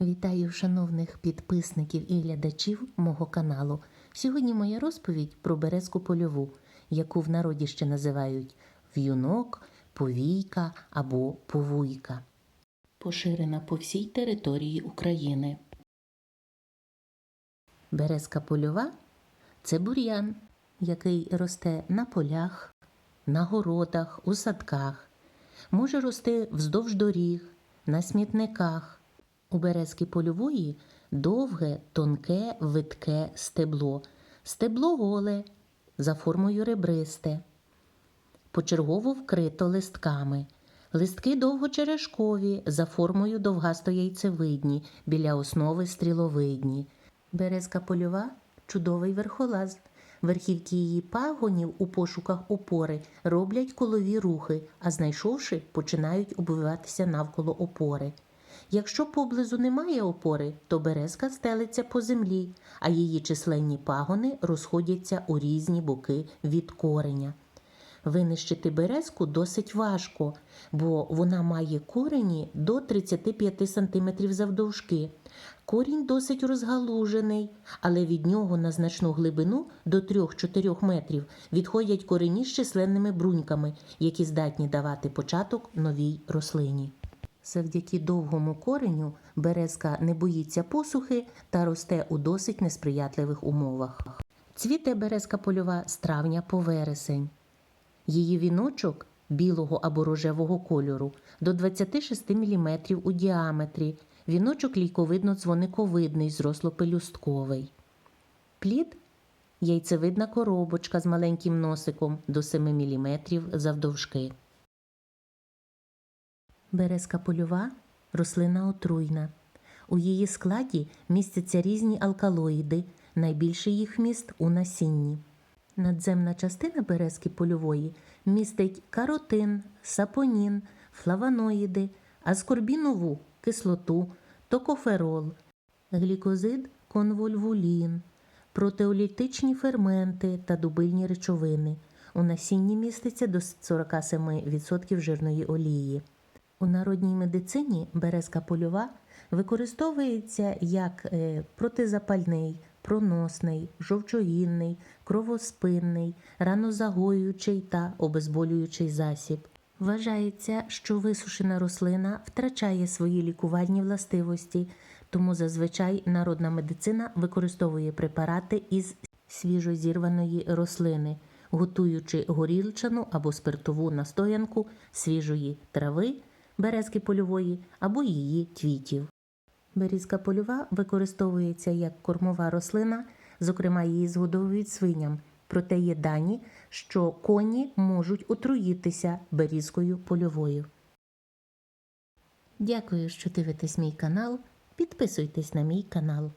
Вітаю шановних підписників і глядачів мого каналу. Сьогодні моя розповідь про березку польову, яку в народі ще називають в'юнок, повійка або повуйка. Поширена по всій території України. Березка польова це бур'ян, який росте на полях, на городах, у садках, може рости вздовж доріг, на смітниках. У березки польової довге, тонке, витке стебло. Стебло голе, за формою ребристе. Почергово вкрито листками. Листки довгочерешкові, за формою довгасто-яйцевидні, біля основи стріловидні. Березка польова чудовий верхолаз. Верхівки її пагонів у пошуках опори роблять колові рухи, а знайшовши, починають обвиватися навколо опори. Якщо поблизу немає опори, то березка стелиться по землі, а її численні пагони розходяться у різні боки від кореня. Винищити березку досить важко, бо вона має корені до 35 см завдовжки. Корінь досить розгалужений, але від нього на значну глибину до 3-4 метрів відходять корені з численними бруньками, які здатні давати початок новій рослині. Завдяки довгому кореню березка не боїться посухи та росте у досить несприятливих умовах. Цвіте березка польова з травня по вересень. Її віночок білого або рожевого кольору до 26 мм у діаметрі. Віночок лійковидно-дзвониковидний, зросло-пелюстковий. Плід яйцевидна коробочка з маленьким носиком до 7 мм завдовжки. Березка польова рослина отруйна. У її складі містяться різні алкалоїди, найбільший їх вміст у насінні. Надземна частина березки польової містить каротин, сапонін, флавоноїди, аскорбінову кислоту, токоферол, глікозид конвольвулін, протеолітичні ферменти та дубильні речовини. У насінні міститься до 47% жирної олії. У народній медицині березка польова використовується як е, протизапальний, проносний, жовчогінний, кровоспинний, ранозагоюючий та обезболюючий засіб. Вважається, що висушена рослина втрачає свої лікувальні властивості, тому зазвичай народна медицина використовує препарати із свіжозірваної рослини, готуючи горілчану або спиртову настоянку свіжої трави, березки польової або її квітів. Берізка польова використовується як кормова рослина, зокрема її згодовують свиням. Проте є дані, що коні можуть отруїтися берізкою польовою. Дякую, що дивитесь мій канал. Підписуйтесь на мій канал.